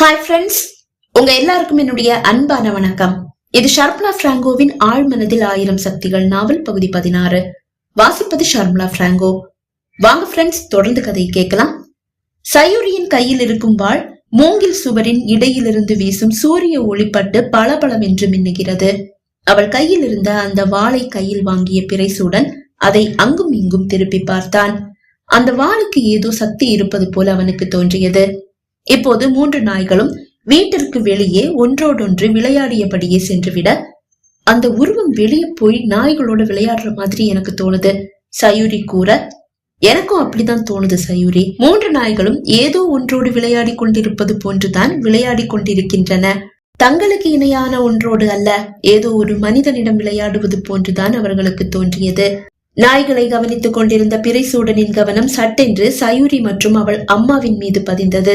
Hi friends உங்க எல்லாருக்கும் என்னுடைய அன்பான வணக்கம். இது ஷர்மலா பிராங்கோவின் ஆழ்மனதில் ஆயிரம் சக்திகள் நாவல் பகுதி பதினாறு. வாசிப்பது ஷர்மலா பிராங்கோ. வாங்க ஃப்ரெண்ட்ஸ் தொடர்ந்து கதையை கேட்கலாம். சயூரியின் கையில் இருக்கும் வாள் மூங்கில் சுவரின் இடையிலிருந்து வீசும் சூரிய ஒளிப்பட்டு பளபளவென்று மின்னுகிறது. அவள் கையில் இருந்த அந்த வாளை கையில் வாங்கிய பிறைசூடன் அதை அங்கும் இங்கும் திருப்பி பார்த்தான். அந்த வாளுக்கு ஏதோ சக்தி இருப்பது போல அவனுக்கு தோன்றியது. இப்போது மூன்று நாய்களும் வீட்டிற்கு வெளியே ஒன்றோடொன்று விளையாடியபடியே சென்றுவிட அந்த உருவம் வெளியே போய் நாய்களோட விளையாடுற மாதிரி எனக்கு தோணுது. சயூரி கூற எனக்கும் அப்படிதான் தோணுது சயூரி. மூன்று நாய்களும் ஏதோ ஒன்றோடு விளையாடி கொண்டிருப்பது போன்றுதான் விளையாடி கொண்டிருக்கின்றன. தங்களுக்கு இணையான ஒன்றோடு அல்ல ஏதோ ஒரு மனிதனிடம் விளையாடுவது போன்றுதான் அவர்களுக்கு தோன்றியது. நாய்களை கவனித்துக் கொண்டிருந்த பிறைசூடனின் கவனம் சட்டென்று சயூரி மற்றும் அவள் அம்மாவின் மீது பதிந்தது.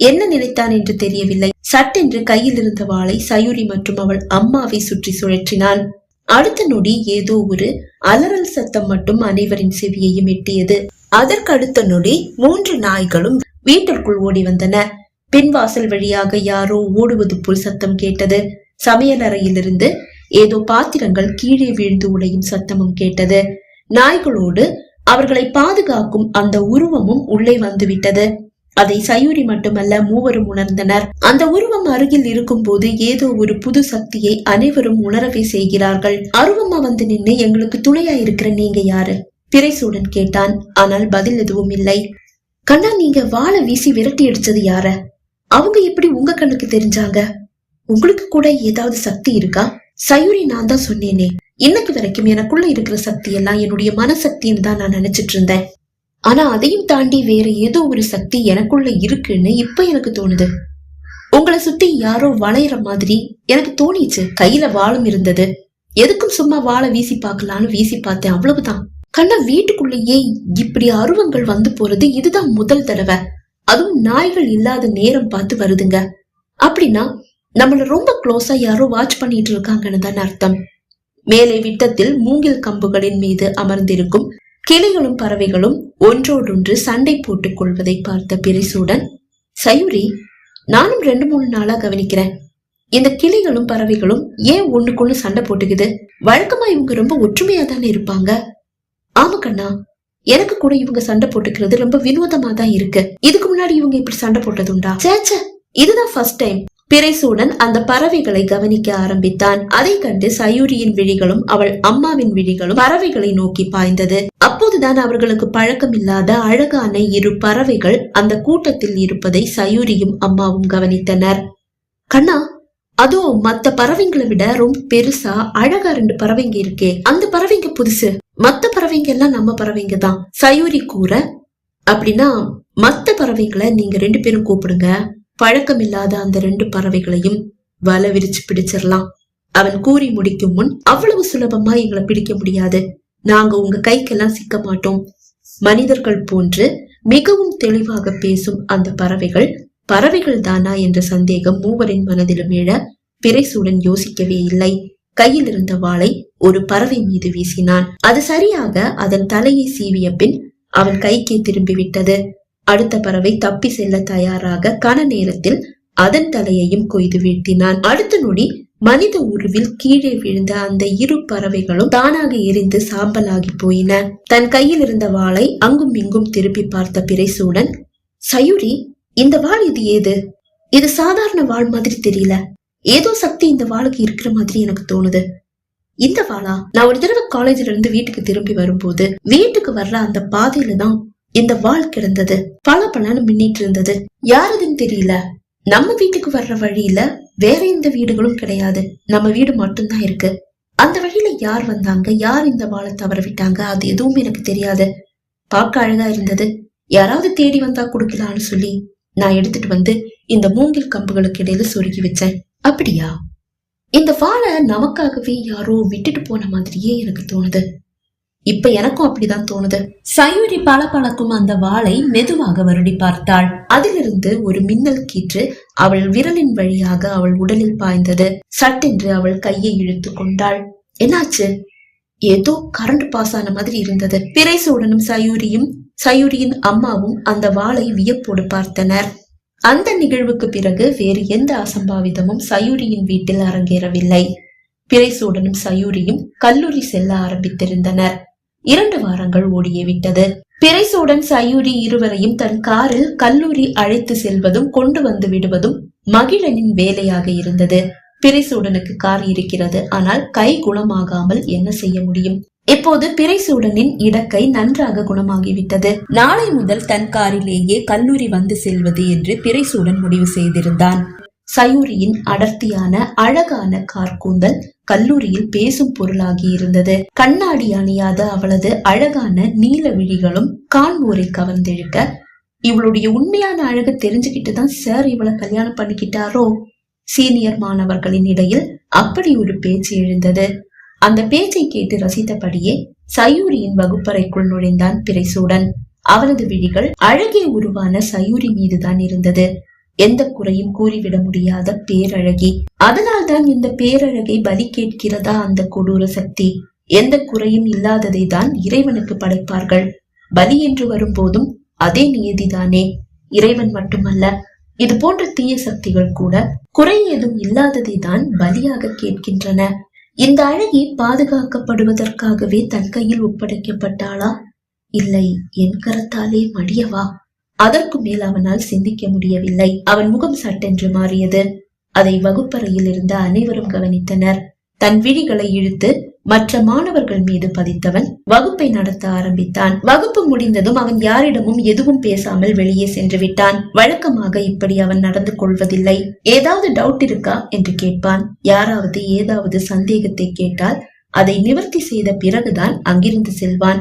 என்ன நினைத்தான் என்று தெரியவில்லை. சட்டென்று கையில் இருந்த வாளை சயூரி மற்றும் அவள் அம்மாவை சுற்றி சுழற்றினான் அடுத்த நொடி ஏதோ ஒரு அலறல் சத்தம் மட்டும் அனைவரின் செவியையும் எட்டியது. அதற்கு அடுத்த நொடி மூன்று நாய்களும் வீட்டிற்குள் ஓடி வந்தன. பின்வாசல் வழியாக யாரோ ஓடுவது போல் சத்தம் கேட்டது. சமையல் அறையிலிருந்து ஏதோ பாத்திரங்கள் கீழே வீழ்ந்து உடையும் சத்தமும் கேட்டது. நாய்களோடு அவர்களை பாதுகாக்கும் அந்த உருவமும் உள்ளே வந்துவிட்டது. அதை சயூரி மட்டுமல்ல மூவரும் உணர்ந்தனர். அந்த உருவம் அருகில் இருக்கும் போது ஏதோ ஒரு புது சக்தியை அனைவரும் உணரவே செய்கிறார்கள். அருவம்மா வந்து நின்னு எங்களுக்கு துணையா இருக்கிற நீங்க யாரு? பிறைசூடன் கேட்டான். ஆனால் பதில் எதுவும் இல்லை. கண்ணா நீங்க வாழை வீசி விரட்டி அடிச்சது யார? அவங்க எப்படி உங்க கண்ணுக்கு தெரிஞ்சாங்க? உங்களுக்கு கூட ஏதாவது சக்தி இருக்கா? சயூரி நான் தான் சொன்னேனே. இன்னைக்கு வரைக்கும் எனக்குள்ள இருக்கிற சக்தி எல்லாம் என்னுடைய மனசக்தின்னு தான் நான் நினைச்சிட்டு இருந்தேன். ஆனா அதையும் தாண்டி வேற ஏதோ ஒரு சக்தி எனக்குள்ள இருக்குன்னு இப்ப எனக்கு தோணுது. உங்களை சுத்தி யாரோ வளையற மாதிரி எனக்கு தோணிச்சு. கையில வாழும் இருந்தது. எதுக்கும் சும்மா வாழை வீசி பார்க்கலான்னு வீசி பார்த்தேன். அவ்வளவுதான். கண்ணா வீட்டுக்குள்ளேயே இப்படி அருவங்கள் வந்து போறது இதுதான் முதல் தடவை. அதுவும் நாய்கள் இல்லாத நேரம் பார்த்து வருதுங்க. அப்படின்னா நம்மள ரொம்ப க்ளோஸா யாரோ வாட்ச் பண்ணிட்டு இருக்காங்கன்னு தான் அர்த்தம். மேலே விட்டத்தில் மூங்கில் கம்புகளின் மீது அமர்ந்திருக்கும் கிளிகளும் பறவைகளும் ஒன்றோடொன்று சண்டை போட்டுக் கொள்வதை பார்த்த பிரிசூடன் சயூரி நானும் ரெண்டு மூணு நாளா கவனிக்கிறேன். இந்த கிளிகளும் பறவைகளும் ஏன் ஒண்ணுக்குள்ள சண்டை போட்டுக்குது? வழக்கமா இவங்க ரொம்ப ஒற்றுமையா தானே இருப்பாங்க? ஆமா கண்ணா எனக்கு கூட இவங்க சண்டை போட்டுக்கிறது ரொம்ப வினோதமா தான் இருக்கு. இதுக்கு முன்னாடி இவங்க இப்படி சண்டை போட்டதுண்டா? சேச்ச இதுதான் ஃபர்ஸ்ட் டைம் பிறைசூடன் அந்த பறவைகளை கவனிக்க ஆரம்பித்தான். அதை கண்டு சயூரியின் விழிகளும் அவள் அம்மாவின் விழிகளும் பறவைகளை நோக்கி பாய்ந்தது. அப்போதுதான் அவர்களுக்கு பழக்கம் இல்லாத அழகான இரு பறவைகள் அந்த கூட்டத்தில் இருப்பதை சயூரியும் அம்மாவும் கவனித்தனர். கண்ணா அதோ மத்த பறவைங்களை விட ரொம்ப பெருசா அழகா ரெண்டு பறவைங்க இருக்கே. அந்த பறவைங்க புதுசு. மத்த பறவைங்க எல்லாம் நம்ம பறவைங்க தான். சயூரி கூற அப்படின்னா மத்த பறவைங்களை நீங்க ரெண்டு பேரும் கூப்பிடுங்க. பழக்கம் இல்லாத அந்த ரெண்டு பறவைகளையும் வல விரிச்சு பிடிச்சிடலாம் அவன் கூறி முடிக்கும் முன் அவ்வளவு சுலபமா எங்களை பிடிக்க முடியாது. நாங்க உங்க கைக்கெல்லாம் சிக்க மாட்டோம். மனிதர்கள் போன்று மிகவும் தெளிவாக பேசும் அந்த பறவைகள் பறவைகள் தானா என்ற சந்தேகம் மூவரின் மனதிலும் எழ பிறைசூடன் யோசிக்கவே இல்லை. கையில் இருந்த வாளை ஒரு பறவை மீது வீசினான். அது சரியாக அதன் தலையை சீவிய பின் அவன் கைக்கே திரும்பிவிட்டது. அடுத்த பறவை தப்பி செல்ல தயாராக கன நேரத்தில் அதன் தலையையும் கொய்து வீழ்த்தினான் அடுத்த நொடி மனித உருவில் கீழே விழுந்த அந்த இரு பறவைகளும் தானாக எரிந்து சாம்பலாகி போயின. தன் கையில் இருந்த வாளை அங்கும் இங்கும் திருப்பி பார்த்த பிரைசூடன் சயூரி இந்த வாள் இது ஏது? இது சாதாரண வாள் மாதிரி தெரியல. ஏதோ சக்தி இந்த வாளுக்கு இருக்கிற மாதிரி எனக்கு தோணுது. இந்த வாளா? நான் ஒரு தடவை காலேஜ்ல இருந்து வீட்டுக்கு திரும்பி வரும்போது வீட்டுக்கு வர்ற அந்த பாதையில தான் இந்த வாள் கிடந்தது. பல பலன்னு மின்னிட்டு இருந்தது. யாருதுன்னு தெரியல. நம்ம வீட்டுக்கு வர்ற வழியில வேற எந்த வீடுகளும் கிடையாது. நம்ம வீடு மட்டும்தான் இருக்கு. அந்த வழியில யார் வந்தாங்க? யார் இந்த வாழை தவற விட்டாங்க? அது எதுவும் எனக்கு தெரியாது. பார்க்க அழகா இருந்தது. யாராவது தேடி வந்தா கொடுக்கலான்னு சொல்லி நான் எடுத்துட்டு வந்து இந்த மூங்கில் கம்புகளுக்கு இடையில சொருகி வச்சேன். அப்படியா? இந்த வாழை நமக்காகவே யாரோ விட்டுட்டு போன மாதிரியே எனக்கு தோணுது. இப்ப எனக்கும் அப்படிதான் தோணுது. சயூரி பளபளக்கும் அந்த வாளை மெதுவாக வருடி பார்த்தாள். அதிலிருந்து ஒரு மின்னல் கீற்று அவள் விரலின் வழியாக அவள் உடலில் பாய்ந்தது. சட்டென்று அவள் கையை இழுத்து கொண்டாள். என்னாச்சு? ஏதோ கரண்ட் பாஸ் ஆன மாதிரி இருந்தது. பிரைசூடனும் சயூரியும் சயூரியின் அம்மாவும் அந்த வாளை வியப்போடு பார்த்தனர். அந்த நிகழ்வுக்கு பிறகு வேறு எந்த அசம்பாவிதமும் சயூரியின் வீட்டில் அரங்கேறவில்லை. பிரைசூடனும் சயூரியும் கல்லூரி செல்ல ஆரம்பித்திருந்தனர். இரண்டு வாரங்கள் ஓடியே விட்டது. பிறைசூடன் சயூரி இருவரையும் தன் காரில் கல்லூரி அழைத்து செல்வதும் கொண்டு வந்து விடுவதும் மகிழனின் வேலையாக இருந்தது. பிறைசூடனுக்கு கார் இருக்கிறது. ஆனால் கை குணமாகாமல் என்ன செய்ய முடியும்? இப்போது பிறைசூடனின் இடக்கை நன்றாக குணமாகிவிட்டது நாளை முதல் தன் காரிலேயே கல்லூரி வந்து செல்வது என்று பிறைசூடன் முடிவு செய்திருந்தான். சயூரியின் அடர்த்தியான அழகான கார் கூந்தல் கல்லூரியில் பேசும் பொருளாகி இருந்தது. கண்ணாடி அணியாத அவளது அழகான நீல விழிகளும் காண்போரை கவர்ந்திழுக்க இவளுடைய உண்மையான அழகு தெரிஞ்சுக்கிட்டு தான் சார் இவளை கல்யாணம் பண்ணிக்கிட்டாரோ? சீனியர் மாணவர்களின் இடையில் அப்படி ஒரு பேச்சு எழுந்தது. அந்த பேச்சை கேட்டு ரசித்தபடியே சயூரியின் வகுப்பறைக்குள் நுழைந்தான் பிரைசூடன். அவளது விழிகள் அழகே உருவான சயூரி மீதுதான் இருந்தது. எந்த குறையும் கூறிவிட முடியாத பேரழகி. அதனால்தான் இந்த பேரழகை பலி கேட்கிறதா அந்த கொடூர சக்தி? எந்த குறையும் இல்லாததை தான் இறைவனுக்கு படைப்பார்கள். பலி என்று வரும்போதும் அதே நியதிதானே. இறைவன் மட்டுமல்ல இது போன்ற தீய சக்திகள் கூட குறை ஏதும் இல்லாததை தான் பலியாக கேட்கின்றன. இந்த அழகி பாதுகாக்கப்படுவதற்காகவே தன் கையில் ஒப்படைக்கப்பட்டாளா? இல்லை என் கரத்தாலே மடியவா? அதற்கு மேல் அவனால் சிந்திக்க முடியவில்லை. அவன் முகம் சட்டென்று மாறியது. அதை வகுப்பறையில் இருந்த அனைவரும் கவனித்தனர். தன் விழிகளை இழுத்து மற்ற மாணவர்கள் மீது பதித்தவன் வகுப்பை நடத்த ஆரம்பித்தான். வகுப்பு முடிந்ததும் அவன் யாரிடமும் எதுவும் பேசாமல் வெளியே சென்று விட்டான். வழக்கமாக இப்படி அவன் நடந்து கொள்வதில்லை. ஏதாவது டவுட் இருக்கா என்று கேட்பான். யாராவது ஏதாவது சந்தேகத்தை கேட்டால் அதை நிவர்த்தி செய்த பிறகுதான் அங்கிருந்து செல்வான்.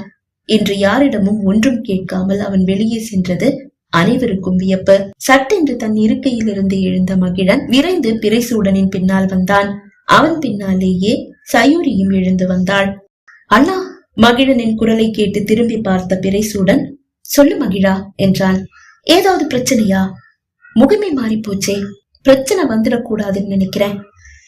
இன்று யாரிடமும் ஒன்றும் கேட்காமல் அவன் வெளியே சென்றது அனைவருக்கும் வியப்பு. சட்டென்று தன் இருக்கையில் இருந்து எழுந்த மகிழன் விரைந்து பிறைசூடனின் பின்னால் வந்தான். அவன் பின்னாலேயே சயூரியும் எழுந்து வந்தாள். அண்ணா மகிழனின் குரலை கேட்டு திரும்பி பார்த்த பிறைசூடன் சொல்லு மகிழா என்றான். ஏதாவது பிரச்சனையா? முகமை மாறி போச்சே பிரச்சனை வந்துடக்கூடாதுன்னு நினைக்கிறேன்.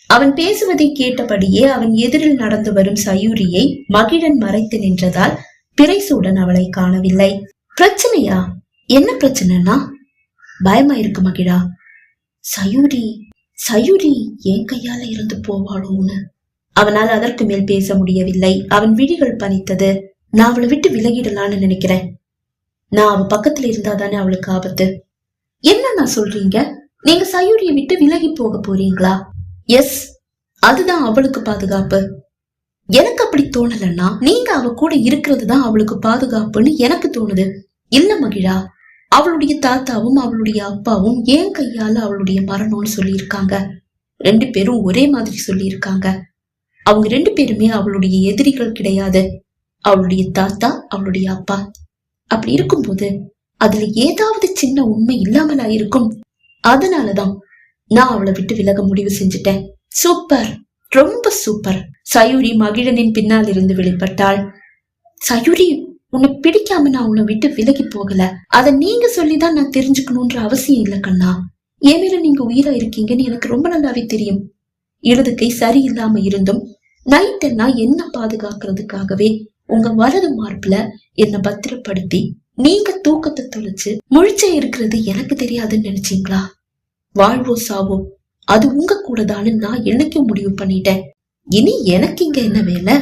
அவன் பேசுவதை கேட்டபடியே அவன் எதிரில் நடந்து வரும் சயூரியை மகிழன் மறைத்து நின்றதால் பிறைசூடன் அவளை காணவில்லை. பிரச்சனையா? என்ன பிரச்சனைனா? பயமா இருக்கு மகிழா. சயூரி சயூரி என் கையால இருந்து போவாளோன்னு. அவனால் அதற்கு மேல் பேச முடியவில்லை. அவன் விழிகள் பனித்தது. நான் அவளை விட்டு விலகிடலான்னு நினைக்கிறேன். நான் அவ பக்கத்துல இருந்தா தானே அவளுக்கு ஆபத்து. என்ன நான் சொல்றீங்க? நீங்க சயூரியை விட்டு விலகி போக போறீங்களா? எஸ் அதுதான் அவளுக்கு பாதுகாப்பு. எனக்கு அப்படி தோணலன்னா நீங்க அவ கூட இருக்கிறது தான் அவளுக்கு பாதுகாப்புன்னு எனக்கு தோணுது. இல்ல மகிழா அவளுடைய தாத்தாவும் அவளுடைய அப்பாவும் ஏன் கையால அவளுடைய மரணம்னு சொல்லியிருக்காங்க? ரெண்டு பேரும் ஒரே மாதிரி சொல்லியிருக்காங்க. அவங்க ரெண்டு பேருமே அவளுடைய எதிரிகள் கிடையாது. அவளுடைய தாத்தா அவளுடைய அப்பா. அப்படி இருக்கும்போது அதுல ஏதாவது சின்ன உண்மை இல்லாமலா இருக்கும் அதனாலதான் நான் அவளை விட்டு விலக முடிவு செஞ்சுட்டேன். சூப்பர்! ரொம்ப சூப்பர். சயூரி மகிழனின் பின்னால் இருந்து வெளிப்பட்டாள். சயூரி உன்னை பிடிக்காம நான் உன்னை விட்டு விலகி போகல. அத நீங்க சொல்லிதான் நான் தெரிஞ்சுக்கணும்ன்ற அவசியம் இல்ல கண்ணா. என் மேல நீங்க உயிரா இருக்கீங்கன்னு எனக்கு ரொம்ப நல்லாவே தெரியும். இடது சரியில்லாம இருந்தும் நைட் நான் என்ன பாதுகாக்கிறதுக்காகவே உங்க வலது மார்பில என்ன பத்திரப்படுத்தி நீங்க தூக்கத்தை தொலைச்சு முழிச்ச இருக்கிறது எனக்கு தெரியாதுன்னு நினைச்சீங்களா? வாழ்வோ சாவோ அது உங்க கூட நான் என்னைக்கும் முடிவு பண்ணிட்டேன். இனி எனக்கு இங்க என்ன வேலை?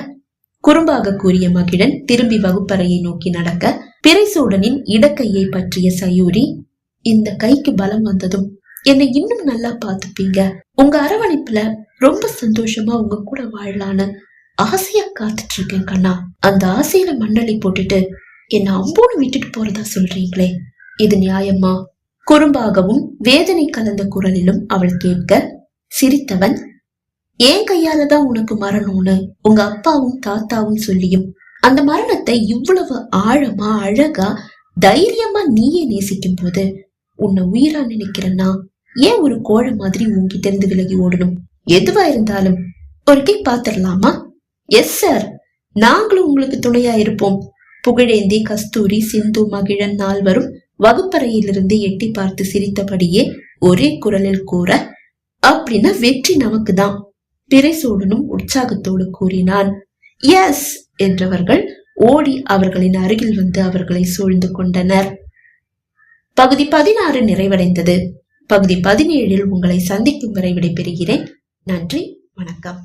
குறும்பாக கூறிய மகிழன் திரும்பி வகுப்பறையை நோக்கி நடக்க பிறைசூடனின் இடக்கையை பற்றிய சயூரி இந்த கைக்கு பலம் வந்ததும் என்னை இன்னும் நல்லா பாத்துப்பீங்க உங்க அரவணைப்புல ரொம்ப சந்தோஷமா உங்க கூட வாழலான்னு ஆசையா காத்துட்டு இருக்கேன் கண்ணா. அந்த ஆசையில மண்ணலை போட்டுட்டு என்ன அம்போன்னு விட்டுட்டு போறதா சொல்றீங்களே. இது நியாயமா? குறும்பாகவும் வேதனை கலந்த குரலிலும் அவள் கேட்க சிரித்தவன் ஏன் கையால தான் உனக்கு மரணம்னு உங்க அப்பாவும் தாத்தாவும் சொல்லியும் அந்த மரணத்தை இவ்வளவு ஆழமா அழகா தைரியமா நீயே நேசிக்கும் போது உன்னை உயிரா நினைக்கிறன்னா ஏன் ஒரு கோழை மாதிரி உன்கிட்ட இருந்து விலகி ஓடணும்? எதுவா இருந்தாலும் ஒரு கை பாத்திரலாமா எஸ் சார் நாங்களும் உங்களுக்கு துணையா இருப்போம். புகழேந்தி கஸ்தூரி சிந்து மகிழன் நால்வரும் வகுப்பறையிலிருந்து எட்டி பார்த்து சிரித்தபடியே ஒரே குரலில் கூற அப்படின்னா வெற்றி நமக்கு தான் பிறைசூடனும் உற்சாகத்தோடு கூறினான். எஸ் என்றவர்கள் ஓடி அவர்களின் அருகில் வந்து அவர்களை சூழ்ந்து கொண்டனர். பகுதி பதினாறு நிறைவடைந்தது. பகுதி பதினேழில் உங்களை சந்திக்கும் வரை விடைபெறுகிறேன். நன்றி வணக்கம்.